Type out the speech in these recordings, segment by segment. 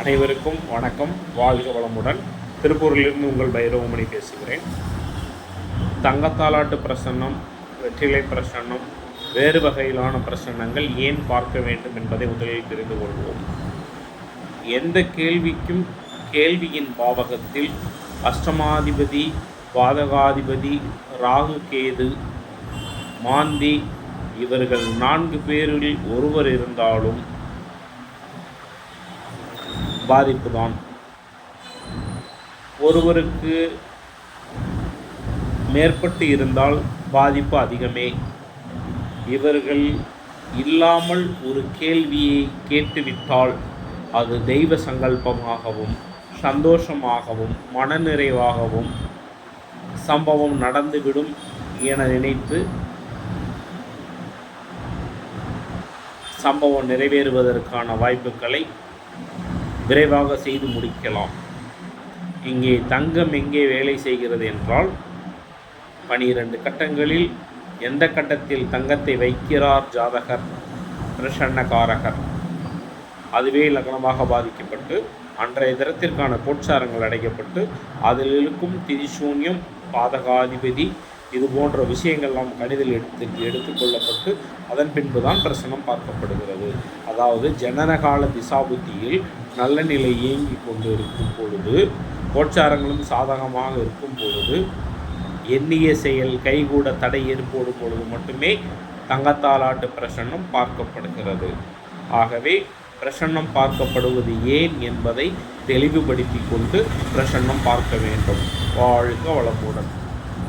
அனைவருக்கும் வணக்கம். வாழ்க வளமுடன். திருப்பூரிலிருந்து உங்கள் பைரவமணி பேசுகிறேன். தங்கத்தாலாட்டு பிரசன்னம் வெற்றிலை பிரசன்னம் வேறு வகையிலான பிரசன்னங்கள் ஏன் பார்க்க வேண்டும் என்பதை முதலில் தெரிந்து கொள்வோம். எந்த கேள்விக்கும் கேள்வியின் பாவகத்தில் அஷ்டமாதிபதி பாதகாதிபதி ராகு கேது மாந்தி இவர்கள் நான்கு பேரில் ஒருவர் இருந்தாலும் பாதிப்புதான். ஒருவருக்கு மேற்பட்டு இருந்தால் பாதிப்பு அதிகமே. இவர்கள் இல்லாமல் ஒரு கேள்வியை கேட்டுவிட்டால் அது தெய்வ சங்கல்பமாகவும் சந்தோஷமாகவும் மனநிறைவாகவும் சம்பவம் நடந்துவிடும் என நினைத்து சம்பவம் நிறைவேறுவதற்கான வாய்ப்புகளை விரைவாக செய்து முடிக்கலாம். இங்கே தங்கம் எங்கே வேலை செய்கிறது என்றால் பனிரெண்டு கட்டங்களில் எந்த கட்டத்தில் தங்கத்தை வைக்கிறார் ஜாதகர்? பிரசன்னகாரகர் அதுவே லக்னமாக பாதிக்கப்பட்டு அன்றைய தினத்திற்கான கோட்சாரங்கள் அடைக்கப்பட்டு அதில் இருக்கும் திரிசூன்யம் பாதகாதிபதி இது போன்ற விஷயங்கள்லாம் கணிதில் எடுத்து எடுத்துக்கொள்ளப்பட்டு அதன் பின்பு தான் பிரசனம் பார்க்கப்படுகிறது. அதாவது ஜனனகால திசாபுத்தியில் நல்ல நிலை இயங்கி கொண்டு இருக்கும் பொழுது கோட்சாரங்களும் சாதகமாக இருக்கும் பொழுது எண்ணிய செயல் கைகூட தடை ஏற்படும் பொழுது மட்டுமே தங்கத்தாலாட்டு பிரசன்னம் பார்க்கப்படுகிறது. ஆகவே பிரசன்னம் பார்க்கப்படுவது ஏன் என்பதை தெளிவுபடுத்தி கொண்டு பிரசன்னம் பார்க்க வேண்டும். வாழ்க வளமுடன்.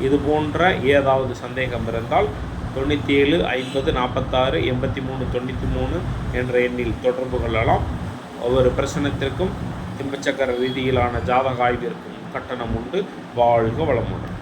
இது போன்ற ஏதாவது சந்தேகம் இருந்தால் தொண்ணூற்றி ஏழு ஐம்பது நாற்பத்தாறு எண்பத்தி மூணு தொண்ணூற்றி மூணு என்ற எண்ணில் தொடர்பு கொள்ளலாம். ஒவ்வொரு பிரச்சனத்திற்கும் திம்பச்சக்கர ரீதியிலான ஜாதக ஆய்விற்கும் கட்டணம் உண்டு. வாழ்க வளமுடன்.